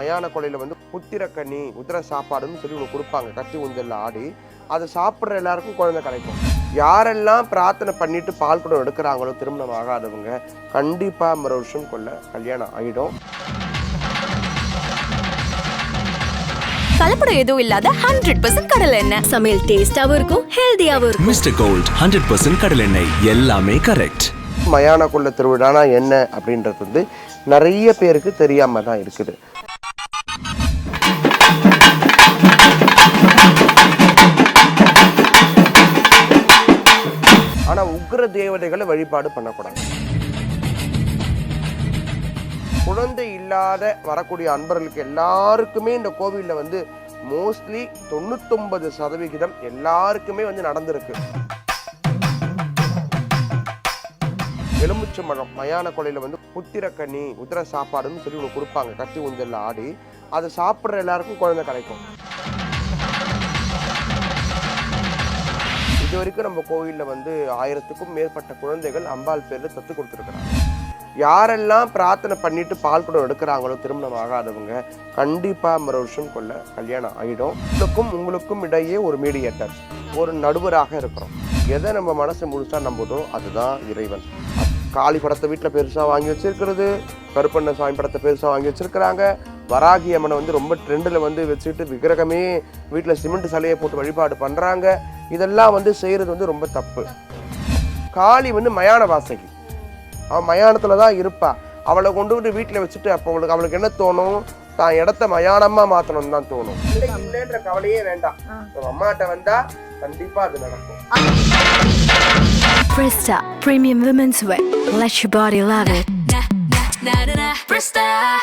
மயான கொலையில் வந்து புத்திரக்கனி உதிர சாப்பாடுன்னு சொல்லி ஒன்று கொடுப்பாங்க. கத்தி ஊஞ்சல்ல ஆடி. அதை சாப்பிட்ற எல்லாருக்கும் குழந்தை கிடைக்கும் யாரெல்லாம் பிரார்த்தனை பண்ணிட்டு பால் குடம் எடுக்கிறாங்களோ திருமணம் ஆகாதவங்க கண்டிப்பாக மறு வருஷம் கொள்ள கல்யாணம் ஆகிடும் கலப்படம் எதுவும் இல்லாத ஹண்ட்ரட் பர்சன்ட் கடலை எண்ணெய். சமையல் டேஸ்டாவும் இருக்கும் ஹெல்தியாவும் இருக்கும். மிஸ்டர் கோல்ட் ஹண்ட்ரட் பர்சன்ட் கடலெண்ணெய் எல்லாமே கரெக்ட் மயான கொள்ள திருவிழானா என்ன அப்படின்றது வந்து நிறைய பேருக்கு தெரியாம தான் இருக்குது. ஆனால் உக்ர தேவதைகளை வழிபாடு பண்ணக்கூடாது. குழந்தை இல்லாத வரக்கூடிய அன்பர்களுக்கு எல்லாருக்குமே இந்த கோவிலில் வந்து மோஸ்ட்லி தொண்ணூத்தொன்பது சதவிகிதம் எல்லாருக்குமே வந்து நடந்திருக்கு. எலுமிச்சை மரம் மயான கொலையில் வந்து புத்திரக்கனி உதிர சாப்பாடுன்னு சொல்லி ஒன்று கொடுப்பாங்க. கத்தி ஊஞ்சல்ல ஆடி அதை சாப்பிட்ற எல்லாருக்கும் குழந்தை கிடைக்கும். இது வரைக்கும் நம்ம கோவிலில் வந்து ஆயிரத்துக்கும் மேற்பட்ட குழந்தைகள் அம்பாள் பேரில் தத்து கொடுத்துருக்குறாங்க. யாரெல்லாம் பிரார்த்தனை பண்ணிட்டு பால் குடம் எடுக்கிறாங்களோ திருமணம் ஆகாதவங்க கண்டிப்பாக மறு வருஷம் கொள்ள கல்யாணம் ஆகிடும் உங்களுக்கும் உங்களுக்கும் இடையே ஒரு மீடியேட்டர் ஒரு நடுவராக இருக்கிறோம். எதை நம்ம மனசு முழுசாக நம்புதோ அதுதான் இறைவன். காளி படத்தை வீட்டில் பெருசாக வாங்கி வச்சிருக்கிறது கருப்பண்ண சாமி படத்தை பெருசாக வாங்கி வச்சிருக்கிறாங்க. வராகி அம்மனை வந்து ரொம்ப ட்ரெண்டில் வந்து வச்சுட்டு விக்கிரகமே வீட்டில் சிமெண்ட் சிலையை போட்டு வழிபாடு பண்ணுறாங்க இதெல்லாம் வந்து செய்கிறது வந்து ரொம்ப தப்பு. காளி வந்து மயான வாசகி. அவன் மயானத்தில் தான் இருப்பா. அவளை கொண்டு வந்து வீட்டில் வச்சுட்டு அப்போ அவளுக்கு அவளுக்கு என்ன தோணும்? தான் இடத்த மயானமாக மாற்றணும்னு தான் தோணும். இல்லைன்ற கவலையே வேண்டாம். அம்மாட்ட வந்தா கண்டிப்பா அது நடக்கும். Presta Premium Women's Wear. Let your body love it.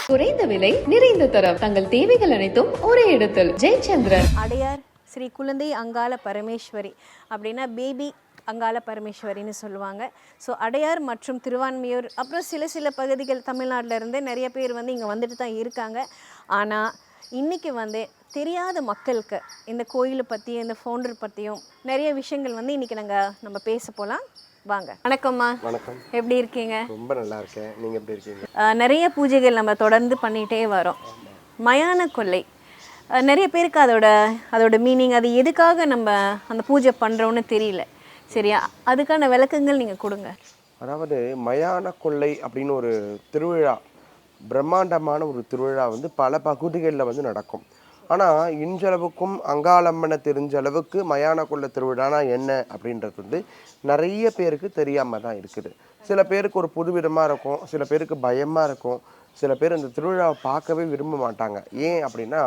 குறைந்த விலை நிறைந்த தரம். தங்கள் தேவைகள் அனைத்தும் ஒரே இடத்தில். ஜெயச்சந்திரன். அடையார். ஸ்ரீ குழந்தை அங்காள பரமேஸ்வரி அப்படின்னா பேபி அங்காள பரமேஸ்வரின்னு சொல்லுவாங்க. ஸோ அடையார் மற்றும் திருவான்மையூர் அப்புறம் சில சில பகுதிகள் தமிழ்நாட்டில் இருந்து நிறைய பேர் வந்து இங்கே வந்துட்டு தான் இருக்காங்க. ஆனால் இன்றைக்கி வந்து தெரியாத மக்களுக்கு இந்த கோயிலை பற்றி இந்த ஃபவுண்டர் பற்றியும் நிறைய விஷயங்கள் வந்து இன்றைக்கி நாங்கள் நம்ம பேச போகலாம் வாங்க. வணக்கம்மா வணக்கம். எப்படி இருக்கீங்க? ரொம்ப நல்லா இருக்கேன். நீங்க எப்படி இருக்கீங்க? நிறைய பூஜைகள் நம்ம தொடர்ந்து பண்ணிகிட்டே வரோம். மயான கொள்ளை. நிறைய பேருக்கு அதோட அதோட மீனிங் அது எதுக்காக நம்ம அந்த பூஜை பண்ணுறோன்னு தெரியல. சரியா? அதுக்கான விளக்கங்கள் நீங்கள் கொடுங்க. அதாவது மயான கொள்ளை அப்படின்னு ஒரு திருவிழா பிரம்மாண்டமான ஒரு திருவிழா வந்து பல பகுதிகளில் வந்து நடக்கும். ஆனால் இன்றளவுக்கும் அங்காளம்மனை தெரிஞ்ச அளவுக்கு மயான கொள்ளை திருவிழானா என்ன அப்படின்றது வந்து நிறைய பேருக்கு தெரியாமல் தான் இருக்குது. சில பேருக்கு ஒரு புதுவிதமாக இருக்கும் சில பேருக்கு பயமாக இருக்கும். சில பேர் இந்த திருவிழாவை பார்க்கவே விரும்ப மாட்டாங்க. ஏன் அப்படின்னா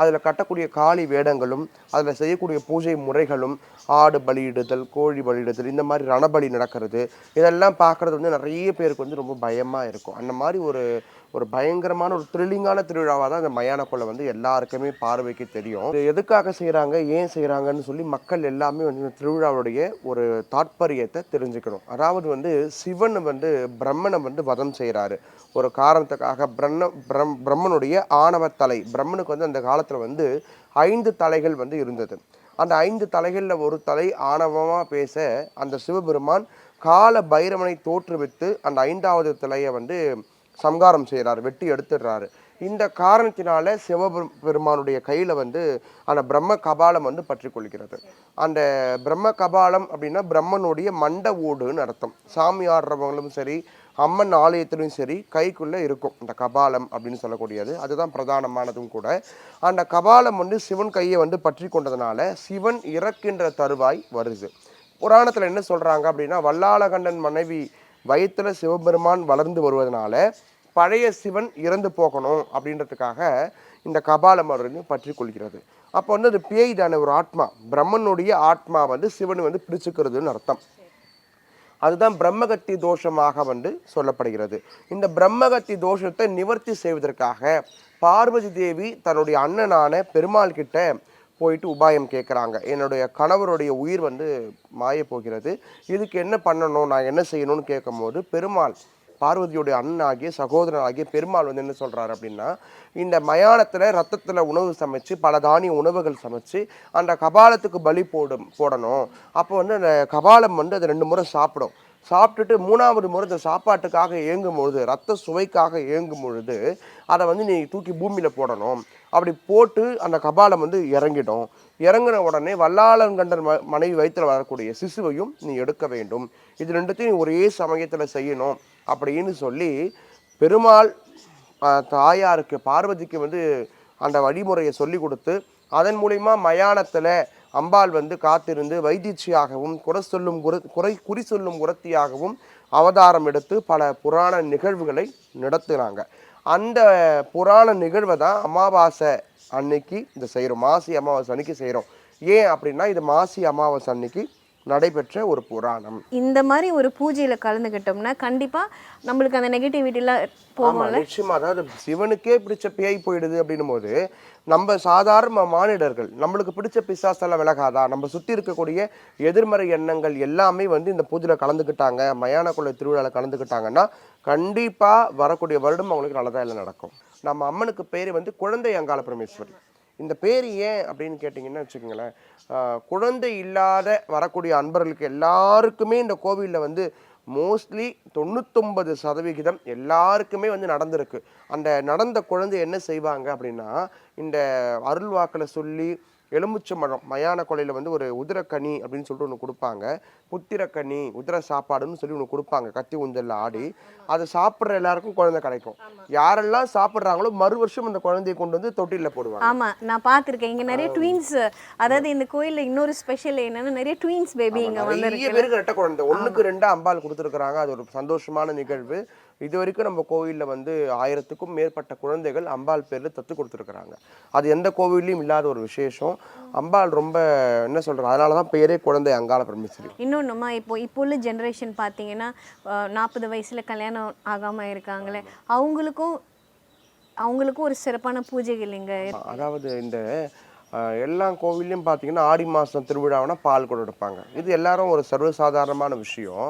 அதில் கட்டக்கூடிய காளி வேடங்களும் அதில் செய்யக்கூடிய பூஜை முறைகளும் ஆடு பலியிடுதல் கோழி பலியிடுதல் இந்த மாதிரி ரணபலி நடக்கிறது இதெல்லாம் பார்க்குறது வந்து நிறைய பேருக்கு வந்து ரொம்ப பயமாக இருக்கும். அந்த மாதிரி ஒரு ஒரு பயங்கரமான ஒரு த்ரில்லிங்கான திருவிழாவாக தான் இந்த மயான கொள்ளை வந்து எல்லாருக்குமே பார்வைக்கு தெரியும். இது எதுக்காக செய்கிறாங்க ஏன் செய்கிறாங்கன்னு சொல்லி மக்கள் எல்லாமே வந்து இந்த திருவிழாவுடைய ஒரு தாற்பயத்தை தெரிஞ்சுக்கணும். அதாவது வந்து சிவன் வந்து பிரம்மனை வந்து வதம் செய்கிறாரு ஒரு காரணத்துக்காக பிரம்ம பிரம் பிரம்மனுடைய ஆணவ தலை பிரம்மனுக்கு வந்து அந்த காலத்தில் வந்து ஐந்து தலைகள் வந்து இருந்தது. அந்த ஐந்து தலைகளில் ஒரு தலை ஆணவமாக பேச அந்த சிவபெருமான் கால பைரவனை தோற்றுவித்து அந்த ஐந்தாவது தலையை வந்து சம்காரம் செய்கிறார் வெட்டி எடுத்துடுறாரு. இந்த காரணத்தினால சிவபெருமானுடைய பெருமானுடைய கையில் வந்து அந்த பிரம்ம கபாலம் வந்து பற்றி கொள்கிறது. அந்த பிரம்ம கபாலம் அப்படின்னா பிரம்மனுடைய மண்ட ஓடுன்னு அர்த்தம். சாமி ஆடுறவங்களும் சரி அம்மன் ஆலயத்திலும் சரி கைக்குள்ளே இருக்கும் அந்த கபாலம் அப்படின்னு சொல்லக்கூடியது. அதுதான் பிரதானமானதும் கூட. அந்த கபாலம் வந்து சிவன் கையை வந்து பற்றி கொண்டதுனால சிவன் இறக்கின்ற தருவாய் வருது. புராணத்தில் என்ன சொல்கிறாங்க அப்படின்னா வல்லாளகண்டன் மனைவி வயிற்றுல சிவபெருமான் வளர்ந்து வருவதனால பழைய சிவன் இறந்து போகணும் அப்படின்றதுக்காக இந்த கபாலம் வந்து பற்றி கொள்கிறது. அப்போ வந்து அது பேய் தானே ஒரு ஆத்மா. பிரம்மனுடைய ஆத்மா வந்து சிவன் வந்து பிடிச்சுக்கிறதுன்னு அர்த்தம். அதுதான் பிரம்மகத்தி தோஷமாக வந்து சொல்லப்படுகிறது. இந்த பிரம்மகத்தி தோஷத்தை நிவர்த்தி செய்வதற்காக பார்வதி தேவி தன்னுடைய அண்ணனான பெருமாள் கிட்ட போயிட்டு உபாயம் கேட்குறாங்க என்னுடைய கணவருடைய உயிர் வந்து மாய போகிறது. இதுக்கு என்ன பண்ணணும்? நான் என்ன செய்யணும்னு கேட்கும்போது பெருமாள் பார்வதியுடைய அண்ணனாகிய சகோதரனாகிய பெருமாள் வந்து என்ன சொல்கிறாரு அப்படின்னா இந்த மயானத்தில் ரத்தத்தில் உணவு சமைச்சு பல தானிய உணவுகள் சமைச்சு அந்த கபாலத்துக்கு பலி போடும் போடணும். அப்போ வந்து அந்த கபாலம் வந்து அது ரெண்டு முறை சாப்பிடும். சாப்பிட்டுட்டு மூணாவது முறை இந்த சாப்பாட்டுக்காக ஏங்கும் பொழுது ரத்த சுவைக்காக ஏங்கும் பொழுது அதை வந்து நீ தூக்கி பூமியில் போடணும். அப்படி போட்டு அந்த கபாலம் வந்து இறங்கிடும். இறங்கின உடனே வல்லாளங்கண்டர் ம மனைவி வயிற்றில் வரக்கூடிய சிசுவையும் நீ எடுக்க வேண்டும். இது ரெண்டுத்தையும் நீ ஒரே சமயத்தில் செய்யணும் அப்படின்னு சொல்லி பெருமாள் தாயாருக்கு பார்வதிக்கு வந்து அந்த வழிமுறையை சொல்லி கொடுத்து அதன் மூலிமா மயானத்தில் அம்பாள் வந்து காத்திருந்து வைத்தீச்சியாகவும் குறை சொல்லும் குர குறை குறி சொல்லும் குரத்தியாகவும் அவதாரம் எடுத்து பல புராண நிகழ்வுகளை நடத்துகிறாங்க அந்த புராண நிகழ்வை தான் அமாவாசை அன்னைக்கு இந்த செய்கிறோம். மாசி அமாவாசை அன்னைக்கு செய்கிறோம். ஏன் அப்படின்னா இது மாசி அமாவாசை அன்னைக்கு நடைபெற்ற ஒரு புராணம். இந்த மாதிரி ஒரு பூஜையில் கலந்துக்கிட்டோம்னா கண்டிப்பாக நம்மளுக்கு அந்த நெகட்டிவிட்டிலாம் போகும்ல? நிச்சயமா. அதாவது சிவனுக்கே பிடிச்ச பேய் போயிடுது அப்படின்னும் போது நம்ம சாதாரண மானிடர்கள் நம்மளுக்கு பிடிச்ச பிசாசெல்லாம் விலகாதா? நம்ம சுத்தி இருக்கக்கூடிய எதிர்மறை எண்ணங்கள் எல்லாமே வந்து இந்த பூஜையில கலந்துக்கிட்டாங்க மயான கொள்ளை திருவிழாவில் கலந்துக்கிட்டாங்கன்னா கண்டிப்பா வரக்கூடிய வருடம் அவங்களுக்கு நல்லதா இல்லை நடக்கும். நம்ம அம்மனுக்கு பேர் வந்து குழந்தை அங்காள பரமேஸ்வரி. இந்த பேர் ஏன் அப்படின்னு கேட்டிங்கன்னா வச்சுக்கோங்களேன் குழந்தை இல்லாத வரக்கூடிய அன்பர்களுக்கு எல்லாருக்குமே இந்த கோவிலில் வந்து மோஸ்ட்லி தொண்ணூத்தொம்பது சதவிகிதம் எல்லாருக்குமே வந்து நடந்திருக்கு. அந்த நடந்த குழந்தை என்ன செய்வாங்க அப்படின்னா இந்த அருள்வாக்கில் சொல்லி எலுமிச்சம்பழம் மயான கொலையில் வந்து ஒரு உதிரக்கனி அப்படின்னு சொல்லிட்டு ஒன்று கொடுப்பாங்க. புத்திரக்கனி உதிர சாப்பாடுன்னு சொல்லி ஒன்று கொடுப்பாங்க. கத்தி ஊஞ்சல்ல ஆடி. அதை சாப்பிட்ற எல்லாருக்கும் குழந்தை கிடைக்கும். யாரெல்லாம் சாப்பிட்றாங்களோ மறு வருஷம் அந்த குழந்தையை கொண்டு வந்து தொட்டிலில் போடுவாங்க. ஆமா நான் பார்த்துருக்கேன். இங்க நிறைய ட்வின்ஸ் அதாவது இந்த கோயில்ல இன்னொரு ஸ்பெஷல் என்னன்னா நிறைய ட்வின்ஸ் பேபி இங்க வந்து நிறைய பேருக்கு ரெட்டை குழந்தை. ஒண்ணுக்கு ரெண்டா அம்பாள் கொடுத்துருக்குறாங்க. அது ஒரு சந்தோஷமான நிகழ்வு. இது வரைக்கும் நம்ம கோவில்ல வந்து ஆயிரத்துக்கும் மேற்பட்ட குழந்தைகள் அம்பாள் பேர்ல தத்து கொடுத்துருக்குறாங்க. அது எந்த கோவில்லையும் இல்லாத ஒரு விசேஷம். அம்பாள் ரொம்ப என்ன சொல்றது அதனால தான் பேரே குழந்தை அங்காள பரமேஸ்வரி. இன்னொன்றுமா இப்போ இப்போ உள்ள ஜென்ரேஷன் பார்த்தீங்கன்னா நாற்பது வயசுல கல்யாணம் ஆகாம இருக்காங்களே அவங்களுக்கும் அவங்களுக்கும் ஒரு சிறப்பான பூஜைகள் இங்க. அதாவது இந்த எல்லா கோவில்லையும் பார்த்தீங்கன்னா ஆடி மாதம் திருவிழாவுனா பால் கூட எடுப்பாங்க. இது எல்லாரும் ஒரு சர்வசாதாரணமான விஷயம்.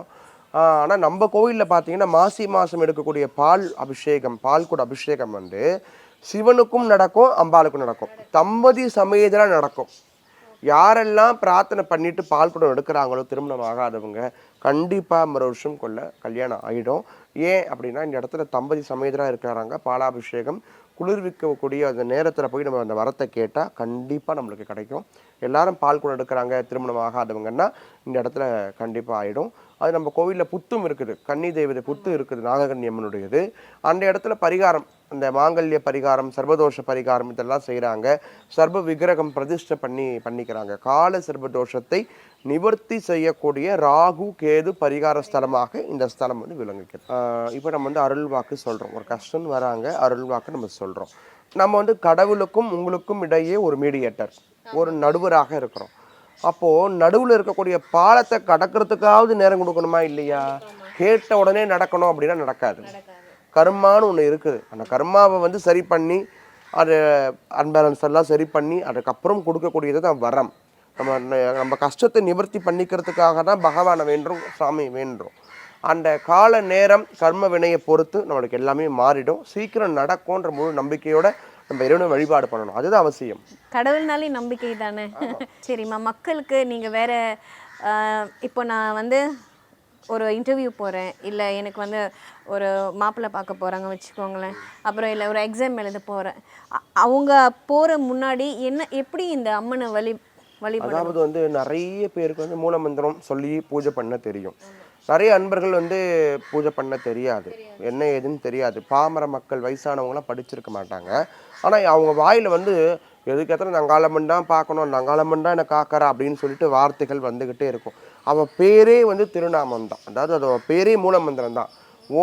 ஆனால் நம்ம கோவிலில் பார்த்தீங்கன்னா மாசி மாதம் எடுக்கக்கூடிய பால் அபிஷேகம் பால் கூட அபிஷேகம் வந்து சிவனுக்கும் நடக்கும் அம்பாளுக்கும் நடக்கும். தம்பதி சமேதனா நடக்கும். யாரெல்லாம் பிரார்த்தனை பண்ணிட்டு பால் குடம் எடுக்கிறாங்களோ திருமணம் ஆகாதவங்க கண்டிப்பாக மறு வருஷம் கொள்ள கல்யாணம் ஆகிடும் ஏன் அப்படின்னா இந்த இடத்துல தம்பதி சமேதராக இருக்கிறாங்க பாலாபிஷேகம் குளிர்விக்கக்கூடிய அந்த நேரத்தில் போய் நம்ம அந்த வரத்தை கேட்டால் கண்டிப்பாக நம்மளுக்கு கிடைக்கும். எல்லாரும் பால் குடம் எடுக்கிறாங்க திருமணம் ஆகாதவங்கன்னா இந்த இடத்துல கண்டிப்பாக ஆகிடும் அது நம்ம கோவிலில் புத்தும் இருக்குது. கன்னி தெய்வதை புத்து இருக்குது நாககன்னி அம்மனுடையது. அந்த இடத்துல பரிகாரம் அந்த மாங்கல்ய பரிகாரம் சர்வதோஷ பரிகாரம் இதெல்லாம் செய்கிறாங்க சர்வ விக்கிரகம் பிரதிஷ்டை பண்ணி பண்ணிக்கிறாங்க. கால சர்வதோஷத்தை நிவர்த்தி செய்யக்கூடிய ராகு கேது பரிகார ஸ்தலமாக இந்த ஸ்தலம் வந்து விளங்குகிறது. இப்போ நம்ம வந்து அருள் வாக்கு சொல்கிறோம் ஒரு கஷ்டம் வராங்க அருள் வாக்கு நம்ம சொல்கிறோம் நம்ம வந்து கடவுளுக்கும் உங்களுக்கும் இடையே ஒரு மீடியேட்டர் ஒரு நடுவராக இருக்கிறோம். அப்போது நடுவில் இருக்கக்கூடிய பாலத்தை கடக்கிறதுக்காவது நேரம் கொடுக்கணுமா இல்லையா? கேட்ட உடனே நடக்கணும் அப்படின்னா நடக்காது. கர்மான்னு ஒன்று இருக்குது. அந்த கர்மாவை வந்து சரி பண்ணி அது அன்பேலன்ஸ் எல்லாம் சரி பண்ணி அதுக்கப்புறம் கொடுக்கக்கூடியது தான் வரம். நம்ம நம்ம கஷ்டத்தை நிவர்த்தி பண்ணிக்கிறதுக்காக தான் பகவானை வேண்டுறோம் சாமி வேண்டுறோம். அந்த கால நேரம் கர்ம வினையை பொறுத்து நம்மளுக்கு எல்லாமே மாறிடும். சீக்கிரம் நடக்கும்ன்ற முழு நம்பிக்கையோட நம்ம இறைவனை வழிபாடு பண்ணணும்? அதுதான் அவசியம். கடவுள்னாலே நம்பிக்கை தானே? சரிம்மா மக்களுக்கு நீங்கள் வேற இப்போ நான் வந்து ஒரு இன்டர்வியூ போகிறேன் இல்லை எனக்கு வந்து ஒரு மாப்பிள்ளை பார்க்க போகிறாங்க வச்சுக்கோங்களேன். அப்புறம் இல்லை ஒரு எக்ஸாம் எழுத போகிறேன் அவங்க போகிற முன்னாடி என்ன எப்படி இந்த அம்மனை வழி வழிபட அதாவது வந்து நிறைய பேருக்கு வந்து மூலமந்திரம் சொல்லி பூஜை பண்ண தெரியும். நிறைய அன்பர்கள் வந்து பூஜை பண்ண தெரியாது. என்ன ஏதுன்னு தெரியாது. பாமர மக்கள் வயசானவங்களாம் படிச்சிருக்க மாட்டாங்க. ஆனால் அவங்க வாயில் வந்து எதுக்கேற்ற நங்காளம்மன் தான் பார்க்கணும்? நங்காளம்மன் தான் என்னை காக்கறா? அப்படின்னு சொல்லிட்டு வார்த்தைகள் வந்துக்கிட்டே இருக்கும். அவள் பேரே வந்து திருநாமம் தான். அதாவது அதோட பேரே மூலமந்திரம் தான்.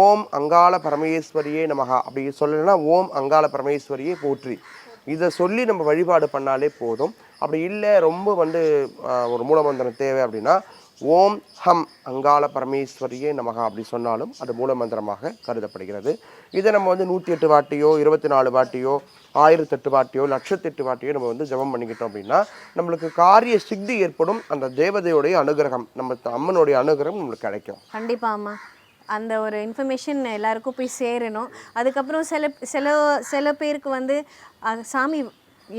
ஓம் அங்காள பரமேஸ்வரியே நமகா. அப்படி சொல்லலைன்னா ஓம் அங்காள பரமேஸ்வரியே போற்றி. இதை சொல்லி நம்ம வழிபாடு பண்ணாலே போதும். அப்படி இல்லை ரொம்ப வந்து ஒரு மூலமந்திரம் தேவை அப்படின்னா ஓம் ஹம் அங்காள பரமேஸ்வரியே நமகா அப்படி சொன்னாலும் அது மூலமந்திரமாக கருதப்படுகிறது. இதை நம்ம வந்து நூற்றி எட்டு வாட்டியோ இருபத்தி நாலு வாட்டியோ ஆயிரத்தெட்டு வாட்டியோ லட்சத்தெட்டு வாட்டியோ நம்ம வந்து ஜெபம் பண்ணிக்கிட்டோம் அப்படின்னா நம்மளுக்கு காரிய சித்தி ஏற்படும். அந்த தேவதையுடைய அனுகிரகம் நம்ம அம்மனுடைய அனுகிரகம் நம்மளுக்கு கிடைக்கும். கண்டிப்பாம்மா அந்த ஒரு இன்ஃபர்மேஷன் எல்லாருக்கும் போய் சேரணும். அதுக்கப்புறம் சில சில சில பேருக்கு வந்து சாமி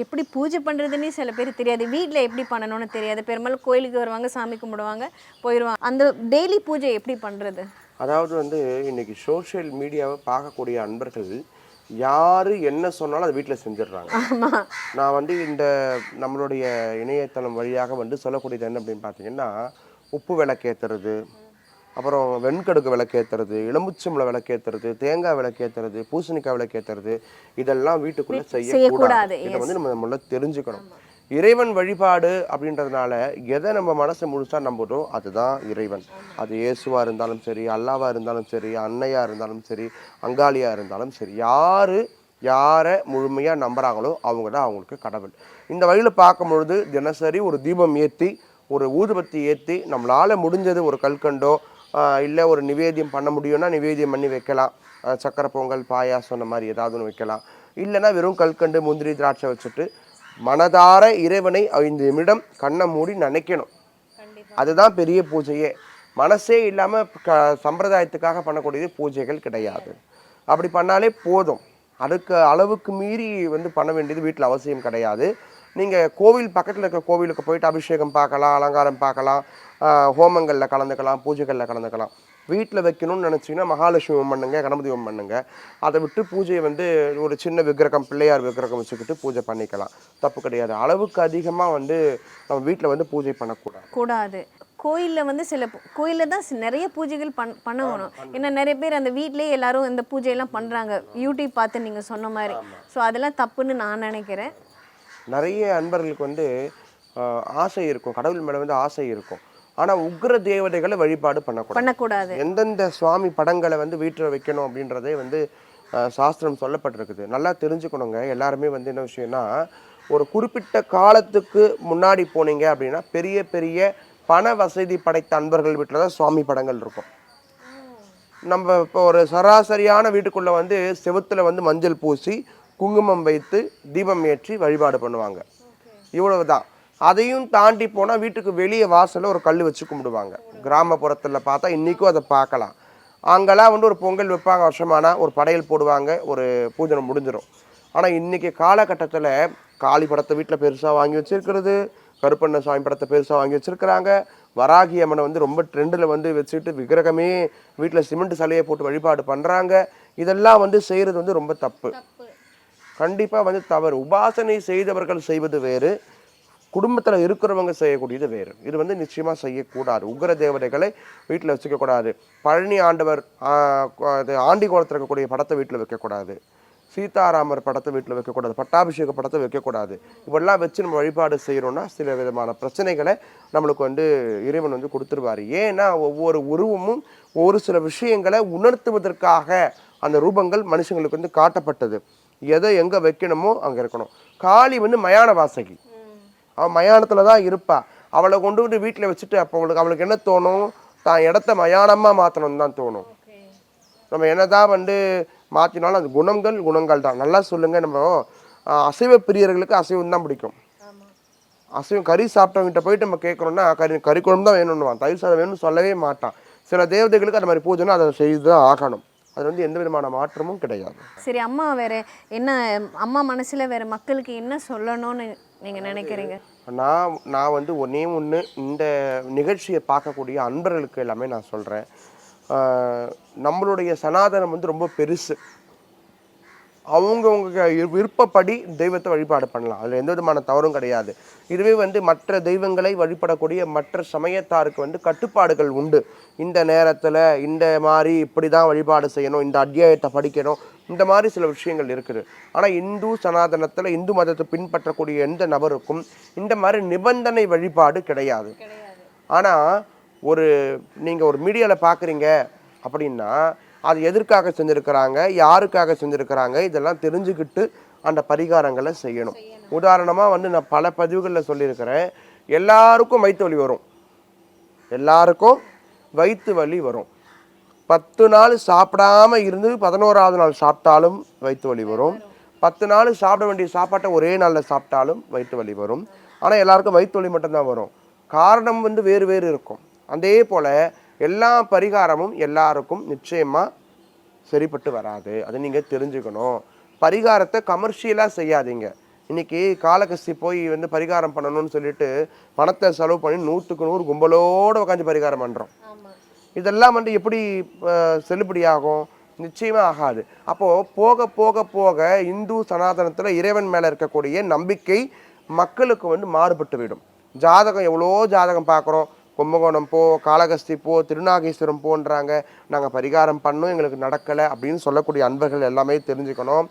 எப்படி பூஜை பண்ணுறதுன்னே சில பேர் தெரியாது. வீட்டில் எப்படி பண்ணணும்னு தெரியாது. பெரும்பாலும் கோயிலுக்கு வருவாங்க சாமி கும்பிடுவாங்க போயிடுவாங்க அந்த டெய்லி பூஜை எப்படி பண்ணுறது அதாவது வந்து இன்னைக்கு சோஷியல் மீடியாவை பார்க்கக்கூடிய அன்பர்கள் யாரு என்ன சொன்னாலும் அதை வீட்டில் செஞ்சிடுறாங்க. நான் வந்து இந்த நம்மளுடைய இணையதளம் வழியாக வந்து சொல்லக்கூடியது என்ன அப்படின்னு பார்த்தீங்கன்னா உப்பு விளக்கேற்றுறது அப்புறம் வெண்கடுக்கு விளக்கேற்றுறது எலும்புச்சம்பளை விளக்கேற்றுறது தேங்காய் விளக்கேற்றுறது பூசணிக்காய் விளக்கேற்றுறது இதெல்லாம் வீட்டுக்குள்ளே செய்யக்கூடாது, இதை வந்து நம்ம முதல்ல தெரிஞ்சுக்கணும். இறைவன் வழிபாடு அப்படின்றதுனால எதை நம்ம மனசை முழுசா நம்புறோம் அதுதான் இறைவன். அது இயேசுவா இருந்தாலும் சரி அல்லாவா இருந்தாலும் சரி அன்னையா இருந்தாலும் சரி அங்காளியா இருந்தாலும் சரி யாரு யாரை முழுமையா நம்புறாங்களோ அவங்க தான் அவங்களுக்கு கடவுள். இந்த வழியில பார்க்கும் பொழுது தினசரி ஒரு தீபம் ஏற்றி ஒரு ஊதுபத்தி ஏற்றி நம்மளால முடிஞ்சது ஒரு கல்கண்டோ இல்லை ஒரு நிவேத்தியம் பண்ண முடியும்னா நிவேத்தியம் பண்ணி வைக்கலாம். சக்கரை பொங்கல் பாயாசம் அந்த மாதிரி ஏதாவது ஒன்று வைக்கலாம். இல்லைன்னா வெறும் கல்கண்டு முந்திரி திராட்சை வச்சுட்டு மனதார இறைவனை ஐந்து நிமிடம் கண்ணை மூடி நினைக்கணும். அதுதான் பெரிய பூஜையே. மனசே இல்லாமல் க சம்பிரதாயத்துக்காக பண்ணக்கூடியது பூஜைகள் கிடையாது. அப்படி பண்ணாலே போதும். அதுக்கு அளவுக்கு மீறி வந்து பண்ண வேண்டியது வீட்டில் அவசியம் கிடையாது. நீங்கள் கோவில் பக்கத்தில் இருக்கிற கோவிலுக்கு போயிட்டு அபிஷேகம் பார்க்கலாம் அலங்காரம் பார்க்கலாம் ஹோமங்களில் கலந்துக்கலாம் பூஜைகளில் கலந்துக்கலாம். வீட்டில் வைக்கணும்னு நினச்சிங்கன்னா மகாலட்சுமி ஹோமம் பண்ணுங்க கணபதி ஹோமம் பண்ணுங்க. அதை விட்டு பூஜையை வந்து ஒரு சின்ன விக்கிரகம் பிள்ளையார் விக்கிரகம் வச்சுக்கிட்டு பூஜை பண்ணிக்கலாம். தப்பு கிடையாது. அளவுக்கு அதிகமாக வந்து நம்ம வீட்டில் வந்து பூஜை பண்ணக்கூடாது. கூடாது. கோயிலில் வந்து சில கோயிலில் தான் நிறைய பூஜைகள் பண் பண்ணணும். ஏன்னா நிறைய பேர் அந்த வீட்லேயே எல்லாரும் இந்த பூஜையெல்லாம் பண்ணுறாங்க யூடியூப் பார்த்து நீங்கள் சொன்ன மாதிரி. ஸோ அதெல்லாம் தப்புன்னு நான் நினைக்கிறேன். நிறைய அன்பர்களுக்கு வந்து ஆசை இருக்கும். கடவுள் மேலே வந்து ஆசை இருக்கும். ஆனால் உக்ர தேவதைகளை வழிபாடு பண்ணக்கூடாது. பண்ணக்கூடாது. எந்தெந்த சுவாமி படங்களை வந்து வீட்டில் வைக்கணும் அப்படின்றதே வந்து சாஸ்திரம் சொல்லப்பட்டிருக்குது. நல்லா தெரிஞ்சுக்கணுங்க. எல்லாருமே வந்து என்ன விஷயம்னா ஒரு குறிப்பிட்ட காலத்துக்கு முன்னாடி போனீங்க அப்படின்னா பெரிய பெரிய பண வசதி படைத்த அன்பர்கள் வீட்டில் தான் சுவாமி படங்கள் இருக்கும். நம்ம இப்போ ஒரு சராசரியான வீட்டுக்குள்ளே வந்து செவுத்துல வந்து மஞ்சள் பூசி குங்குமம் வைத்து தீபம் ஏற்றி வழிபாடு பண்ணுவாங்க. இவ்வளவு தான் அதையும் தாண்டி போனால் வீட்டுக்கு வெளியே வாசலில் ஒரு கல் வச்சு கும்பிடுவாங்க. கிராமப்புறத்தில் பார்த்தா இன்றைக்கும் அதை பார்க்கலாம். அங்கெல்லாம் வந்து ஒரு பொங்கல் வைப்பாங்க வருஷமானா ஒரு படையல் போடுவாங்க ஒரு பூஜனை முடிஞ்சிடும் ஆனால் இன்றைக்கி காலகட்டத்தில் காளி படத்தை வீட்டில் பெருசாக வாங்கி வச்சுருக்கிறது கருப்பண்ண சாமி படத்தை பெருசாக வாங்கி வச்சுருக்கிறாங்க. வராகி அம்மனை வந்து ரொம்ப ட்ரெண்டில் வந்து வச்சுட்டு விக்கிரகமே வீட்டில் சிமெண்ட் சிலையை போட்டு வழிபாடு பண்ணுறாங்க இதெல்லாம் வந்து செய்கிறது வந்து ரொம்ப தப்பு. கண்டிப்பாக வந்து தவறு. உபாசனை செய்தவர்கள் செய்வது வேறு குடும்பத்தில் இருக்கிறவங்க செய்யக்கூடியது வேறு. இது வந்து நிச்சயமாக செய்யக்கூடாது. உக்ர தேவதைகளை வீட்டில் வச்சுக்கக்கூடாது. பழனி ஆண்டவர் அது ஆண்டி கோலத்தில் இருக்கக்கூடிய படத்தை வீட்டில் வைக்கக்கூடாது. சீதாராமர் படத்தை வீட்டில் வைக்கக்கூடாது. பட்டாபிஷேக படத்தை வைக்கக்கூடாது. இப்படிலாம் வச்சு நம்ம வழிபாடு செய்கிறோன்னா சில விதமான பிரச்சனைகளை நம்மளுக்கு வந்து இறைவன் வந்து கொடுத்துருவாரு. ஏன்னா ஒவ்வொரு உருவமும் ஒரு சில விஷயங்களை உணர்த்துவதற்காக அந்த ரூபங்கள் மனுஷங்களுக்கு வந்து காட்டப்பட்டது. எதை எங்கே வைக்கணுமோ அங்கே இருக்கணும். காளி வந்து மயான வாசகி. அவன் மயானத்தில் தான் இருப்பா. அவளை கொண்டு வந்து வீட்டில் வச்சுட்டு அப்போ அவளுக்கு அவளுக்கு என்ன தோணும்? தான் இடத்த மயானமாக மாற்றணும்னு தான் தோணும். நம்ம என்னதான் வந்து மாற்றினாலும் அது குணங்கள் குணங்கள் தான். நல்லா சொல்லுங்க நம்ம அசைவ பிரியர்களுக்கு அசைவம் தான் பிடிக்கும். அசைவம் கறி சாப்பிட்டவங்கிட்ட போயிட்டு நம்ம கேட்குறோம்னா கறி கறி குழம்பு தான் வேணும்னுவான். தயிர் சாதம் வேணும்னு சொல்லவே மாட்டான். சில தேவதைகளுக்கு அந்த மாதிரி பூஜைனா அதை செய்து தான் ஆகணும். அது வந்து எந்த விதமான மாற்றமும் கிடையாது. சரி அம்மா வேற என்ன அம்மா மனசுல வேற மக்களுக்கு என்ன சொல்லணும்னு நீங்க நினைக்கிறீங்க? நான் நான் வந்து ஒன்றே ஒன்று இந்த நிகழ்ச்சியை பார்க்கக்கூடிய அன்பர்களுக்கு எல்லாமே நான் சொல்கிறேன் நம்மளுடைய சனாதனம் வந்து ரொம்ப பெருசு. அவங்கவுங்க விருப்பப்படி தெய்வத்தை வழிபாடு பண்ணலாம். அதில் எந்த விதமான தவறும் கிடையாது. இதுவே வந்து மற்ற தெய்வங்களை வழிபடக்கூடிய மற்ற சமயத்தாருக்கு வந்து கட்டுப்பாடுகள் உண்டு. இந்த நேரத்தில் இந்த மாதிரி இப்படி தான் வழிபாடு செய்யணும் இந்த அத்தியாயத்தை படிக்கணும் இந்த மாதிரி சில விஷயங்கள் இருக்குது. ஆனால் இந்து சனாதனத்தில் இந்து மதத்தை பின்பற்றக்கூடிய எந்த நபருக்கும் இந்த மாதிரி நிபந்தனை வழிபாடு கிடையாது. ஆனால் ஒரு நீங்கள் ஒரு மீடியாவில் பார்க்குறீங்க அப்படின்னா அது எதற்காக செஞ்சுருக்கிறாங்க யாருக்காக செஞ்சுருக்கிறாங்க இதெல்லாம் தெரிஞ்சுக்கிட்டு அந்த பரிகாரங்களை செய்யணும். உதாரணமாக வந்து நான் பல பதிவுகளில் சொல்லியிருக்கிறேன். எல்லாருக்கும் வயிற்று வலி வரும். எல்லாருக்கும் வயிற்று வலி வரும். பத்து நாள் சாப்பிடாம இருந்து பதினோராவது நாள் சாப்பிட்டாலும் வயிற்று வலி வரும். பத்து நாள் சாப்பிட வேண்டிய சாப்பாட்டை ஒரே நாளில் சாப்பிட்டாலும் வயிற்று வலி வரும். ஆனால் எல்லாருக்கும் வயிற்று வலி மட்டும்தான் வரும். காரணம் வந்து வேறு வேறு இருக்கும். அதே போல் எல்லா பரிகாரமும் எல்லாருக்கும் நிச்சயமாக சரிப்பட்டு வராது. அதை நீங்கள் தெரிஞ்சுக்கணும். பரிகாரத்தை கமர்ஷியலாக செய்யாதீங்க. இன்னைக்கு காலகஸ்தி போய் வந்து பரிகாரம் பண்ணணும்னு சொல்லிட்டு பணத்தை செலவு பண்ணி நூற்றுக்கு நூறு கும்பலோடு உட்காந்து பரிகாரம் பண்ணுறோம் இதெல்லாம் வந்து எப்படி செல்லுபடியாகும்? நிச்சயமா ஆகாது. அப்போ போக போக போக இந்து சனாதனத்துல இறைவன் மேல இருக்கக்கூடிய நம்பிக்கை மக்களுக்கு வந்து மாறுபட்டு விடும். ஜாதகம் எவ்வளோ ஜாதகம் பார்க்குறோம் கும்பகோணம் போ காளகஸ்தி போ திருநாகேஸ்வரம் போன்றாங்க. நாங்கள் பரிகாரம் பண்ணோம் எங்களுக்கு நடக்கலை அப்படின்னு சொல்லக்கூடிய அன்பர்கள் எல்லாமே தெரிஞ்சுக்கணும்.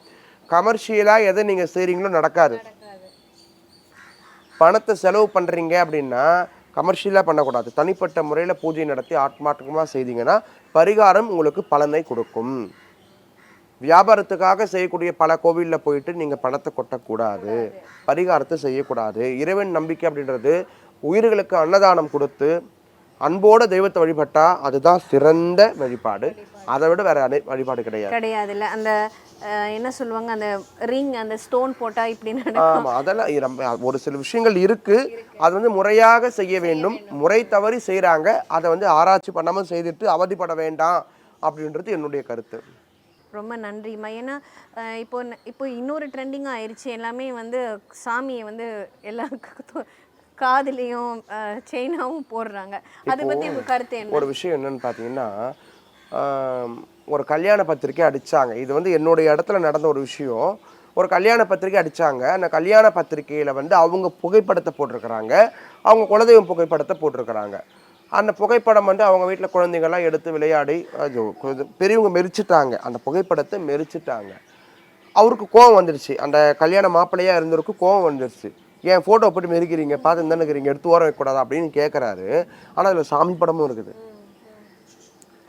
கமர்ஷியலாக எதை நீங்கள் செய்கிறீங்களோ நடக்காது. பணத்தை செலவு பண்ணுறீங்க அப்படின்னா கமர்ஷியலாக பண்ணக்கூடாது. தனிப்பட்ட முறையில் பூஜை நடத்தி ஆத்மார்த்தமாக செய்தீங்கன்னா பரிகாரம் உங்களுக்கு பலனை கொடுக்கும். வியாபாரத்துக்காக செய்யக்கூடிய பல கோவிலில் போயிட்டு நீங்கள் பணத்தை கொட்டக்கூடாது. பரிகாரத்தை செய்யக்கூடாது. இறைவன் நம்பிக்கை அப்படின்றது உயிர்களுக்கு அன்னதானம் கொடுத்து அன்போட தெய்வத்தை வழிபட்டா அதுதான் சிறந்த வழிபாடு. அதை விட வேற வழிபாடு கிடையாது. கிடையாது இல்லை அந்த என்ன சொல்லுவாங்க? அந்த ரிங் அந்த ஸ்டோன் போட்டா இப்படி நடக்கும். ஆமா அதெல்லாம் ஒரு சில விஷயங்கள் இருக்கு. அது வந்து முறையாக செய்ய வேண்டும். முறை தவறி செய்றாங்க. அதை வந்து ஆராய்ச்சி பண்ணாம செய்துட்டு அவதிப்பட வேண்டாம் அப்படின்றது என்னுடைய கருத்து. ரொம்ப நன்றிம்மா. ஏன்னா இப்போ இப்போ இன்னொரு ட்ரெண்டிங்காக ஆயிடுச்சு எல்லாமே வந்து சாமியை வந்து எல்லா க- காதுலேயும் செயினாவும் போடுறாங்க. அதை பற்றி உங்கள் கருத்து என்ன? ஒரு விஷயம் என்னன்னு பார்த்தீங்கன்னா ஒரு கல்யாண பத்திரிக்கை அடிச்சாங்க. இது வந்து என்னுடைய இடத்துல நடந்த ஒரு விஷயம். ஒரு கல்யாண பத்திரிக்கை அடிச்சாங்க. அந்த கல்யாண பத்திரிக்கையில வந்து அவங்க புகைப்படத்தை போட்டிருக்கிறாங்க. அவங்க குலதெய்வம் புகைப்படத்தை போட்டிருக்கிறாங்க. அந்த புகைப்படம் வந்து அவங்க வீட்டில் குழந்தைங்கள்லாம் எடுத்து விளையாடி பெரியவங்க மெரிச்சிட்டாங்க. அந்த புகைப்படத்தை மெரிச்சிட்டாங்க. அவருக்கு கோவம் வந்துடுச்சு அந்த கல்யாண மாப்பிள்ளையா இருந்தவருக்கு கோவம் வந்துடுச்சு ஏன் ஃபோட்டோ போட்டு மெரிக்கிறீங்க பார்த்து தானே இருக்கிறீங்க எடுத்து ஓரம் வைக்கக்கூடாது? அப்படின்னு கேட்குறாரு ஆனால் அதில் சாமி படமும் இருக்குது.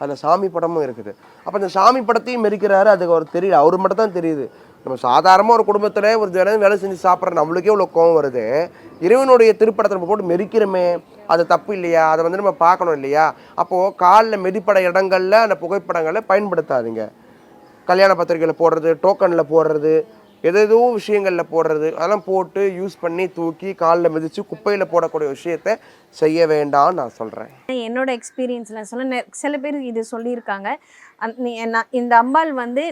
அதில் சாமி படமும் இருக்குது. அப்போ இந்த சாமி படத்தையும் மெரிக்கிறாரு அதுக்கு அவர் தெரியல. அவர் மட்டும் தான் தெரியுது. நம்ம சாதாரணமாக ஒரு குடும்பத்தில் ஒரு தினம் வேலை செஞ்சு சாப்பிட்ற நம்மளுக்கே இவ்வளோ கோவம் வருது. இறைவனுடைய திருப்படத்தை நம்ம போட்டு மெரிக்கிறோமே அது தப்பு இல்லையா? அதை வந்து நம்ம பார்க்கணும் இல்லையா? அப்போது காலில் மெதிப்பட இடங்களில் அந்த புகைப்படங்களை பயன்படுத்தாதீங்க. கல்யாண பத்திரிக்கையில் போடுறது டோக்கனில் போடுறது எதேதோ விஷயங்களில் போடுறது அதெல்லாம் போட்டு யூஸ் பண்ணி தூக்கி காலில் மிதித்து குப்பையில் போடக்கூடிய விஷயத்தை செய்ய வேண்டாம்னு நான் சொல்கிறேன் என்னோட எக்ஸ்பீரியன்ஸில் சொல்ல நெ- சில பேர் இது சொல்லியிருக்காங்க. அந் நீ- நான் இந்த அம்பாள் வந்து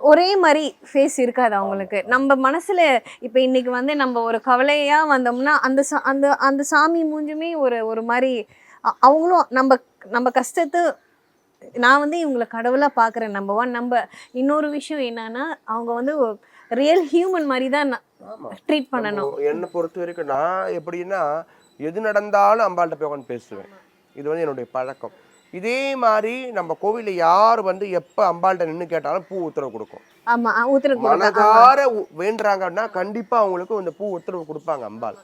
ஒரே மாதிரி ஃபேஸ் இருக்காது அவங்களுக்கு. நம்ம மனசில் இப்போ இன்னைக்கு வந்து நம்ம ஒரு கவலையாக வந்தோம்னா அந்த சா அந்த அந்த சாமி மூஞ்சுமே ஒரு ஒரு மாதிரி அவங்களும் நம்ம நம்ம கஷ்டத்தை நான் வந்து இவங்களை கடவுளா பார்க்குறேன் நம்பர் ஒன் நம்ம இன்னொரு விஷயம் என்னன்னா அவங்க வந்து ரியல் ஹியூமன் மாதிரி தான் ட்ரீட் பண்ணணும். என்னை பொறுத்த வரைக்கும் நான் எப்படின்னா எது நடந்தாலும் அம்பாள்கிட்ட போய் உட்காந்து பேசுவேன். இது வந்து என்னுடைய பழக்கம். இதே மாதிரி நம்ம கோவிலில் யார் வந்து எப்போ அம்பாள்கிட்ட நின்று கேட்டாலும் பூ உத்தரவு கொடுக்கும். ஆமா உத்தரவு கொடுக்க- மனதார வேண்டுறாங்கன்னா கண்டிப்பா அவங்களுக்கு இந்த பூ உத்தரவு கொடுப்பாங்க அம்பாள்.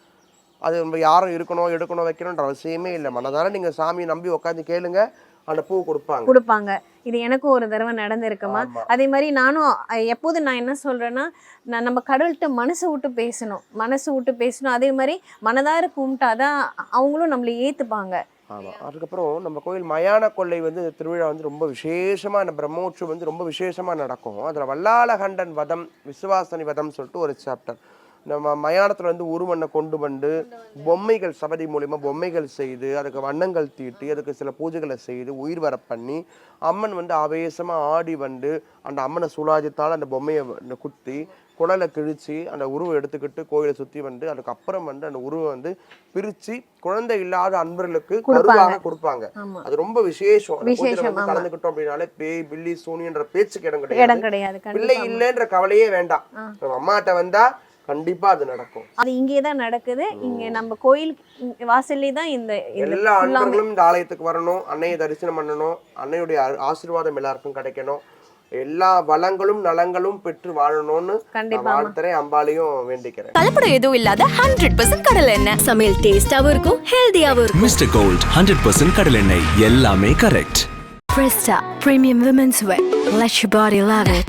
அது நம்ம யாரும் இருக்கணும் எடுக்கணும் வைக்கணுன்ற அவசியமே இல்லை. மனதார நீங்க சாமியை நம்பி உட்காந்து கேளுங்க. அந்த பூ கொடுப்பாங்க. கொடுப்பாங்க. இது எனக்கும் ஒரு தடவை நடந்திருக்குமா. அதே மாதிரி நானும் அஹ், எப்போதும் நான் என்ன சொல்றேன்னா நான் நம்ம கடவுள்கிட்ட மனசு விட்டு பேசணும். மனசு விட்டு பேசணும். அதே மாதிரி மனதார கும்பிட்டாதான் அவங்களும் நம்மளை ஏத்துப்பாங்க. ஆமா. அதுக்கப்புறம் நம்ம கோயில் மயான கொள்ளை வந்து திருவிழா வந்து ரொம்ப விசேஷமா இந்த பிரம்மோற்சவம் வந்து ரொம்ப விசேஷமா நடக்கும். அதுல வல்லாளகண்டன் வதம் விசுவாசனி வதம் சொல்லிட்டு ஒரு சாப்டர் நம்ம மயானத்துல வந்து உருவண்ணை கொண்டு வந்து பொம்மைகள் சபதி மூலியமா பொம்மைகள் செய்து அதுக்கு வண்ணங்கள் தீட்டி அதுக்கு சில பூஜைகளை செய்து உயிர் வர பண்ணி அம்மன் வந்து ஆவேசமா ஆடி வந்து அந்த அம்மனை சுலாஜித்தால் அந்த பொம்மையை குத்தி குடலை கிழிச்சு அந்த உருவம் எடுத்துக்கிட்டு கோயிலை சுத்தி வந்து அதுக்கப்புறம் வந்து அந்த உருவம் வந்து பிரிச்சு குழந்தை இல்லாத அன்பர்களுக்கு கருவாக கொடுப்பாங்க. அது ரொம்ப விசேஷம். கலந்துக்கிட்டோம் அப்படின்னாலே பேய் பில்லி சூனியன்ற பேச்சுக்கு இடம் கிடையாது. பிள்ளை இல்லைன்ற கவலையே வேண்டாம். நம்ம அம்மாட்ட வந்தா கண்டிப்பா அது நடக்கும். அது இங்கே தான் நடக்குது. இங்க நம்ம கோயில் வாசல்லே தான் இந்த எல்லா அன்பர்களும் இந்த ஆலயத்துக்கு வரணும் அன்னையை தரிசனம் பண்ணணும் அன்னையுடைய ஆசீர்வாதம் எல்லாருக்கும் கிடைக்கணும். எல்லா வளங்களும் நலங்களும் பெற்று வாழணும்னு வாழ்த்துறேன் அம்பாலையும் வேண்டிக்கிறேன். கலப்படம் எதுவும் இல்லாத ஹண்ட்ரட் பர்சன்ட் கடலை எண்ணெய். சமையல் டேஸ்டாவும் இருக்கும் ஹெல்தியாவும் இருக்கும். மிஸ்டர் கோல்ட் ஹண்ட்ரட் பர்சன்ட் கடலெண்ணெய் எல்லாமே correct Presta Premium Women's Wear. Let your body love it.